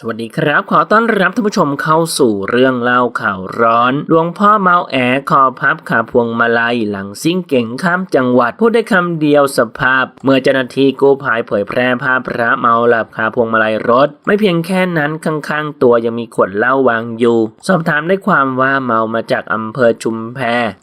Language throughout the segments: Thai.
สวัสดีครับ ขอต้อนรับท่านผู้ชมเข้าสู่เรื่องเล่าข่าวร้อนหลวงพ่อเมาแอคอพับขาพวงมาลัยหลังซิ่งเก่งข้ามจังหวัด พูดได้คำเดียวสภาพ เมื่อเจ้าหน้าที่กู้ภัยเผยแพร่ภาพพระเมาหลับขาพวงมาลัยรถ ไม่เพียงแค่นั้นข้างๆ ตัวยังมีขวดเหล้าวางอยู่ สอบถามได้ความว่าเมามาจากอำเภอชุมแพ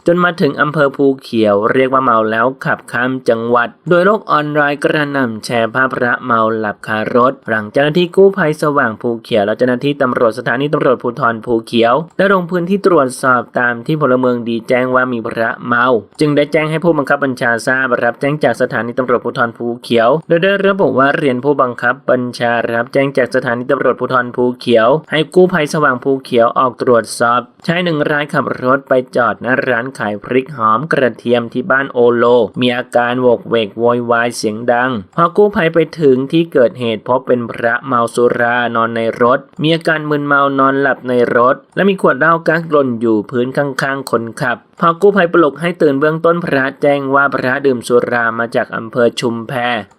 จนมาถึงอำเภอภูเขียว เรียกว่าเมาแล้วขับข้ามจังหวัด โดยโลกออนไลน์กระหน่ำแชร์ภาพพระเมาหลับคารถ หลังเจ้าหน้าที่กู้ภัยสว่างภูเขียวและเจ้าหน้าที่ตำรวจสถานีตำรวจภูธรภูเขียวได้ลงพื้นที่ตรวจสอบตามที่พลเมืองดีแจ้งว่ามีพระเมา จึงได้แจ้งให้ผู้บังคับบัญชาทราบรับแจ้งจากสถานีตำรวจภูธรภูเขียว โดยได้ระบุว่าเรียนผู้บังคับบัญชารับแจ้งจากสถานีตำรวจภูธรภูเขียว ให้กู้ภัยสว่างภูเขียวออกตรวจสอบชายหนึ่งรายขับรถไปจอดหน้าร้านขายพริกหอมกระเทียมที่บ้านโอโล มีอาการโวกเวกโวยวายเสียงดัง พอกู้ภัยไปถึงที่เกิดเหตุพบเป็นพระเมาสุรานอนในรถ มีอาการมึนเมานอนหลับในรถ และมีขวดเหล้ากักหล่นอยู่พื้นข้างๆ คนขับ พอกู้ภัยปลุกให้ตื่นเบื้องต้นพระแจ้งว่าพระดื่มสุรามาจากอำเภอชุมแพ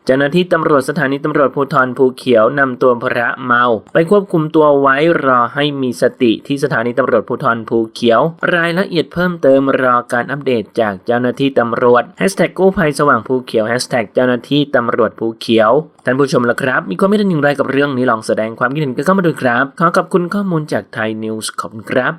เจ้าหน้าที่ตำรวจสถานีตำรวจภูธรภูเขียวนำตัวพระเมา ไปควบคุมตัวไว้รอให้มีสติที่สถานีตำรวจภูธรภูเขียว รายละเอียดเพิ่มเติมรอการอัปเดตจากเจ้าหน้าที่ตำรวจแฮชแท็กกู้ภัยสว่างภูเขียวแฮชแท็กเจ้าหน้าที่ตำรวจภูเขียวท่านผู้ชมละครับ มีความคิดเห็นอย่างไรกับเรื่องนี้ลองแสดงความคิดเห็นกันเข้ามาดูครับ ขอขอบคุณข้อมูลจากไทยนิวส์ขอบคุณครับ